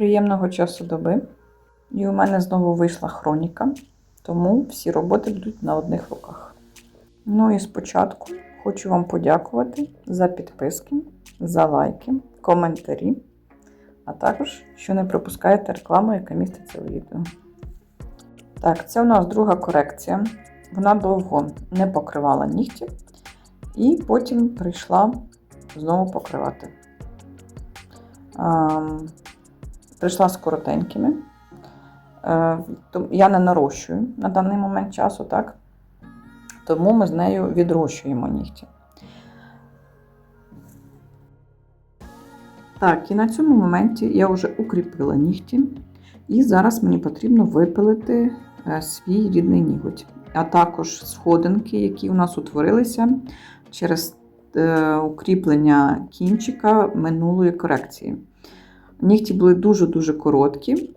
Приємного часу доби. І у мене знову вийшла хроніка, тому всі роботи будуть на одних руках. Ну і спочатку хочу вам подякувати за підписки, за лайки, коментарі, а також, що не пропускаєте рекламу, яка міститься у відео. Так, це у нас друга корекція. Вона довго не покривала нігті, і потім прийшла знову покривати. Прийшла з коротенькими. Е, Я не нарощую на даний момент часу, так? Тому ми з нею відрощуємо нігті. Так, і на цьому моменті я вже укріпила нігті. І зараз мені потрібно випилити е, свій рідний ніготь, а також сходинки, які у нас утворилися через е, укріплення кінчика минулої корекції. Нігті були дуже-дуже короткі.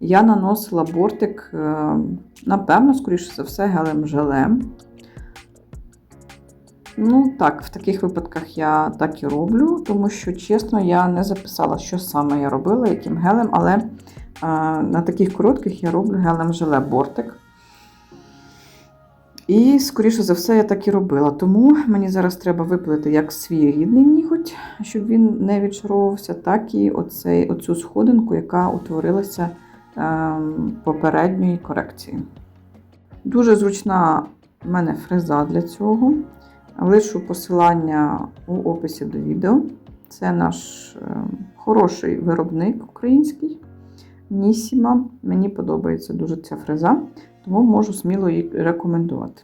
Я наносила бортик, е, напевно, скоріше за все, гелем желем. Ну, так, в таких випадках я так і роблю, тому що, чесно, я не записала, що саме я робила, яким гелем, але е, на таких коротких я роблю гелем желе бортик. І, скоріше за все, я так і робила. Тому мені зараз треба випилити як свій рідний ніготь, щоб він не відшаровувався, так і оцей, оцю сходинку, яка утворилася е, попередньої корекції. Дуже зручна в мене фреза для цього. Лишу посилання у описі до відео. Це наш е, хороший виробник український. Нісіма. Мені подобається дуже ця фреза, тому можу сміло її рекомендувати.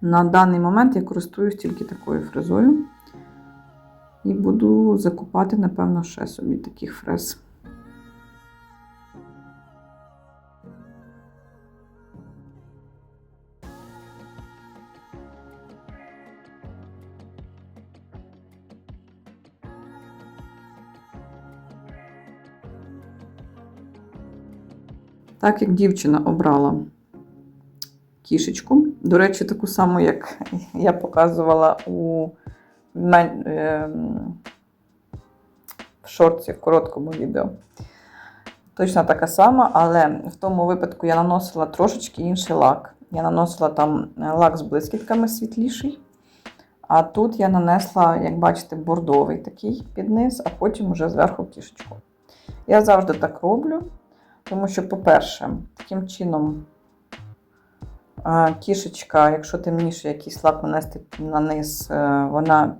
На даний момент я користуюсь тільки такою фрезою. І буду закупати, напевно, ще собі таких фрез. Так як дівчина обрала кішечку, до речі, таку саму, як я показувала у ем, в шорті в короткому відео. Точно така сама, але в тому випадку я наносила трошечки інший лак. Я наносила там е, лак з блискітками світліший. А тут я нанесла, як бачите, бордовий такий під низ, а потім вже зверху кішечку. Я завжди так роблю. Тому що, по-перше, таким чином кішечка, якщо темніше якийсь лак нанести на низ, е, вона.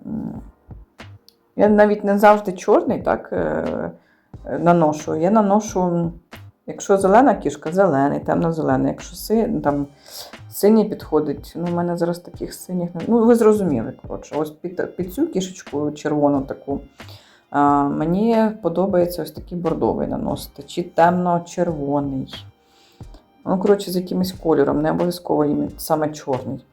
Я навіть не завжди чорний так, е, е, наношу. Я наношу, якщо зелена кішка, зелений, темно-зелений. Якщо си, там, синій підходить, ну, у мене зараз таких синіх. Ну, ви зрозуміли, коротше. Ось під, під цю кішечку червону таку. Мені подобається ось такий бордовий наносити, чи темно-червоний. Ну, коротше, з якимось кольором, не обов'язково саме чорний.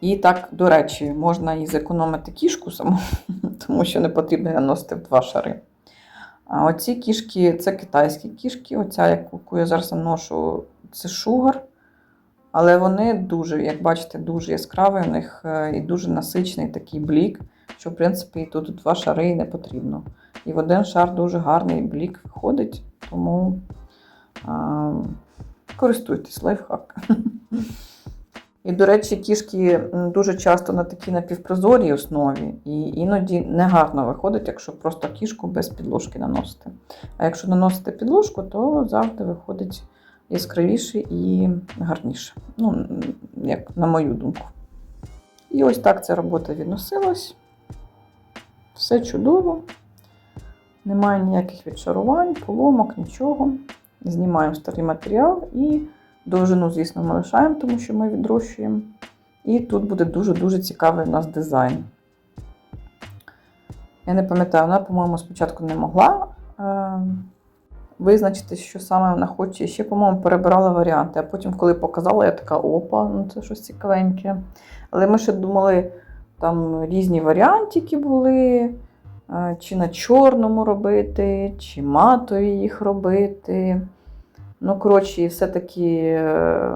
І так, до речі, можна і зекономити кішку саму, тому що не потрібно наносити в два шари. А оці кішки це китайські кішки. Оця, яку я зараз наношу, це шугар. Але вони дуже, як бачите, дуже яскраві у них е, і дуже насичений такий блік що, в принципі, тут два шари і не потрібно. І в один шар дуже гарний блік виходить, тому а, користуйтесь лайфхак. І, до речі, кішки дуже часто на такій напівпрозорій основі, і іноді негарно виходить, якщо просто кішку без підложки наносити. А якщо наносити підложку, то завжди виходить яскравіше і гарніше. Ну, як на мою думку. І ось так ця робота відносилась. Все чудово. Немає ніяких відшарувань, поломок, нічого. Знімаємо старий матеріал і довжину, звісно, ми лишаємо, тому що ми відрощуємо. І тут буде дуже-дуже цікавий у нас дизайн. Я не пам'ятаю, вона, по-моєму, спочатку не могла е- визначити, що саме вона хоче. І ще, по-моєму, перебирала варіанти. А потім, коли показала, я така, опа, ну це щось цікавеньке. Але ми ще думали, там різні варіантики були, е, чи на чорному робити, чи матові їх робити. Ну, коротше, все-таки е,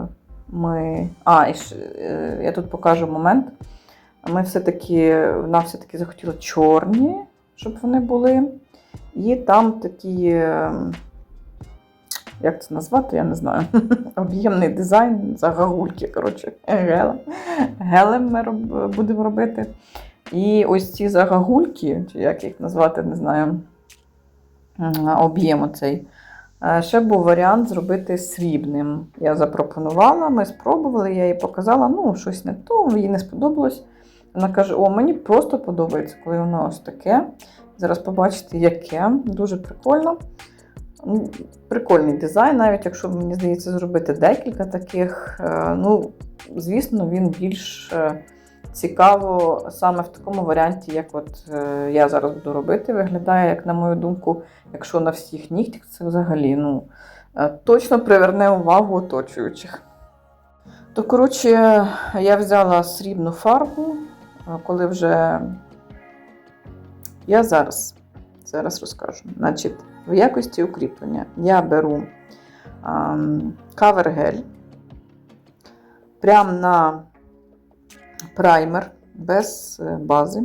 ми. А, і ж, е, я тут покажу момент. Ми все-таки, вона все-таки захотіла чорні, щоб вони були. І там такі, як це назвати, я не знаю. Об'ємний дизайн, загагульки, коротше, гелем. Гелем ми роб- будемо робити. І ось ці загагульки, чи як їх назвати, не знаю, об'єм оцей. Е, Ще був варіант зробити срібним. Я запропонувала, ми спробували, я їй показала, ну, щось не то, їй не сподобалось. Вона каже: О, мені просто подобається, коли воно ось таке. Зараз побачите, яке. Дуже прикольно. Ну, Прикольний дизайн, навіть якщо мені здається зробити декілька таких. Е, Ну, звісно, він більш е, цікаво саме в такому варіанті, як от е, я зараз буду робити. Виглядає, як на мою думку, якщо на всіх нігтях, це взагалі ну, точно приверне увагу оточуючих. То, коротше, я взяла срібну фарбу, коли вже я зараз, зараз розкажу. Значить, в якості укріплення я беру кавер-гель прямо на праймер без е, бази.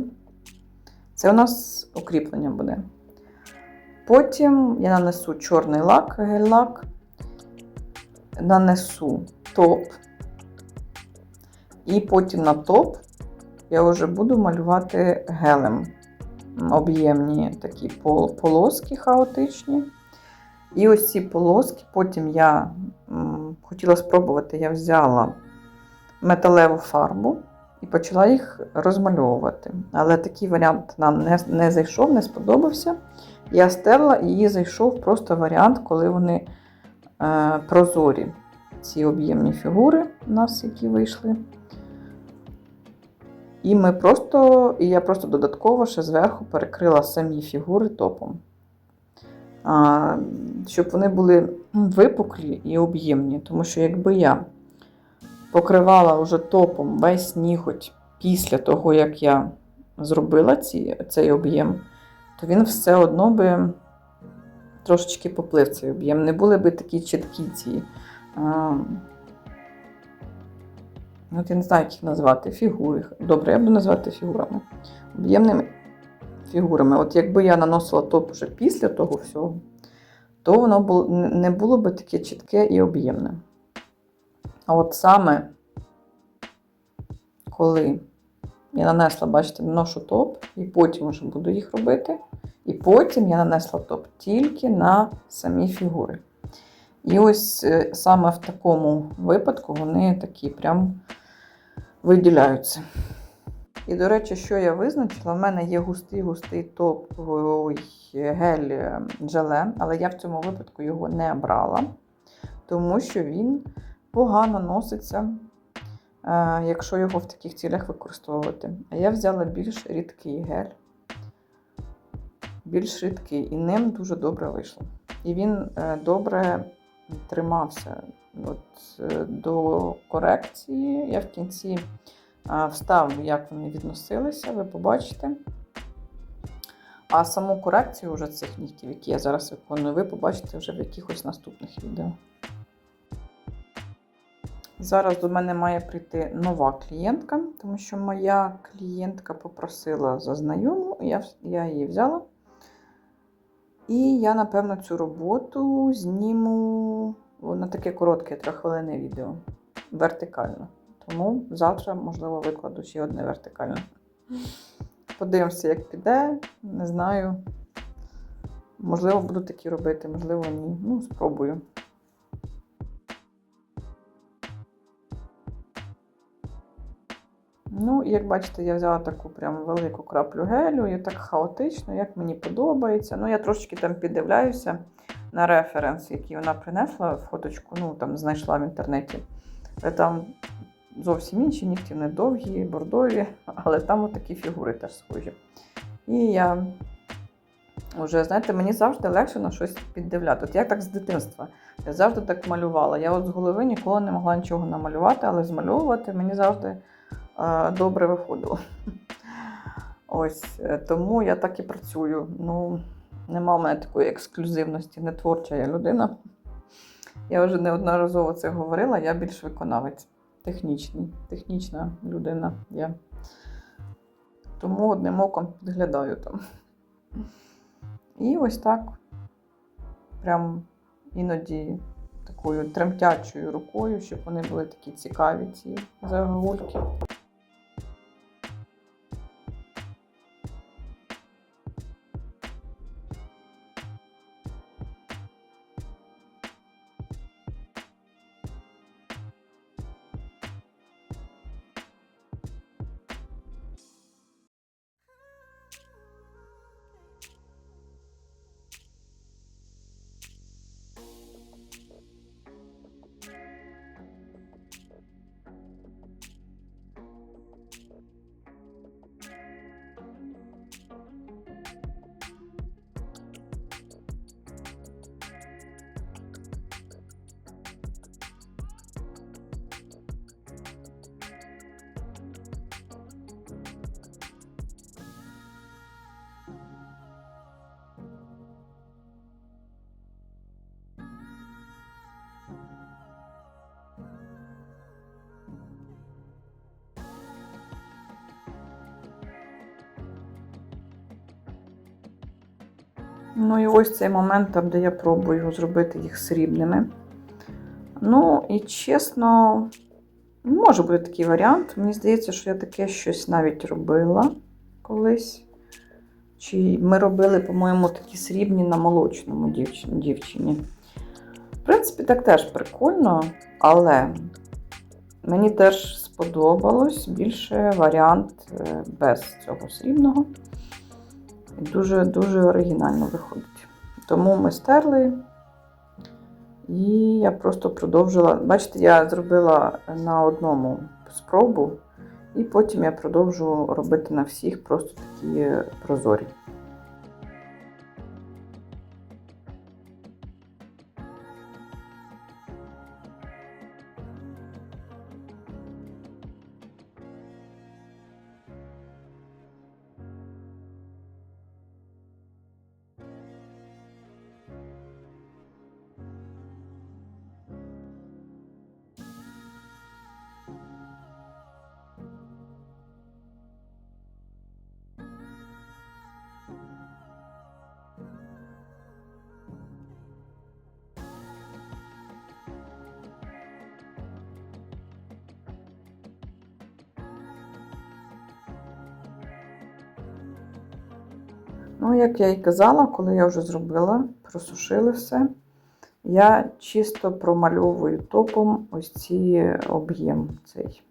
Це у нас укріплення буде. Потім я нанесу чорний лак, гель-лак, нанесу топ. І потім на топ я вже буду малювати гелем. Об'ємні такі полоски хаотичні. І ось ці полоски, потім я хотіла спробувати, я взяла металеву фарбу і почала їх розмальовувати. Але такий варіант нам не, не зайшов, не сподобався. Я стерла і зайшов просто варіант, коли вони е, прозорі. Ці об'ємні фігури у нас, які вийшли. І ми просто, і я просто додатково ще зверху перекрила самі фігури топом. А, щоб вони були випуклі і об'ємні. Тому що якби я покривала вже топом весь ніготь після того, як я зробила ці, цей об'єм, то він все одно би трошечки поплив цей об'єм. Не були би такі чіткі ці. А, От я не знаю, як їх назвати. Фігури. Добре, я буду назвати фігурами. Об'ємними фігурами. От якби я наносила топ вже після того всього, то воно не було би таке чітке і об'ємне. А от саме, коли я нанесла, бачите, наношу топ, і потім вже буду їх робити. І потім я нанесла топ тільки на самі фігури. І ось е, саме в такому випадку вони такі прям виділяються. І, до речі, що я визначила, в мене є густий-густий топовий гель е, джеле, але я в цьому випадку його не брала, тому що він погано носиться, е, якщо його в таких цілях використовувати. А я взяла більш рідкий гель, більш рідкий, і ним дуже добре вийшло. І він е, добре тримався. От, е, До корекції я в кінці вставлю, як вони відносилися, ви побачите. А саму корекцію вже цих нігтів, які я зараз виконую, ви побачите вже в якихось наступних відео. Зараз до мене має прийти нова клієнтка, тому що моя клієнтка попросила за знайому, я, я її взяла. І я, напевно, цю роботу зніму на таке коротке, трьоххвилинне відео. Вертикально. Тому завтра, можливо, викладу ще одне вертикальне. Подивимося, як піде. Не знаю. Можливо, буду такі робити, можливо, ні. Ну, спробую. Ну, як бачите, я взяла таку прям велику краплю гелю, і так хаотично, як мені подобається. Ну, я трошечки там піддивляюся на референс, який вона принесла фоточку, ну там знайшла в інтернеті. Там зовсім інші нігті, не довгі, бордові, але там отакі фігури теж схожі. І я вже, знаєте, мені завжди легше на щось піддивляти. От я так з дитинства. Я завжди так малювала. Я от з голови ніколи не могла нічого намалювати, але змальовувати мені завжди е, добре виходило. Ось е, тому я так і працюю. Ну, нема в мене такої ексклюзивності, не творча я людина. Я вже неодноразово це говорила, я більш виконавець, технічний, технічна людина. Я. Тому одним оком підглядаю там. І ось так, прям іноді такою тремтячою рукою, щоб вони були такі цікаві, ці загульки. Ну і ось цей момент, там, де я пробую зробити їх срібними. Ну, і чесно, може бути такий варіант. Мені здається, що я таке щось навіть робила колись. Чи ми робили, по-моєму, такі срібні на молочному дівчині. В принципі, так теж прикольно, але мені теж сподобалось більше варіант е, без цього срібного. Дуже-дуже оригінально виходить. Тому ми стерли. І я просто продовжила. Бачите, я зробила на одному спробу, і потім я продовжу робити на всіх просто такі прозорі. Ну, як я і казала, коли я вже зробила, просушила все, я чисто промальовую топом ось ці об'єм цей.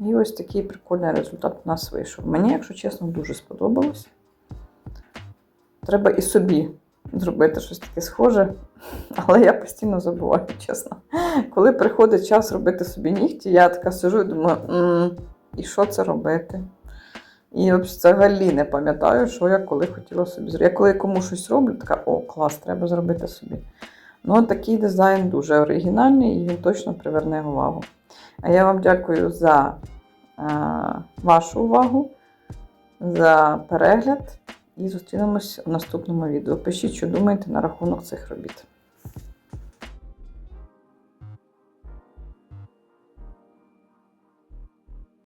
І ось такий прикольний результат у нас вийшов. Мені, якщо чесно, дуже сподобалось. Треба і собі зробити щось таке схоже, але я постійно забуваю, чесно. Коли приходить час робити собі нігті, я така сижу і думаю, і що це робити? І взагалі не пам'ятаю, що я коли хотіла собі зробити. Я коли кому щось роблю, така, о, клас, треба зробити собі. Ну, такий дизайн дуже оригінальний і він точно приверне увагу. А я вам дякую за е, вашу увагу, за перегляд і зустрінемось в наступному відео. Пишіть, що думаєте на рахунок цих робіт.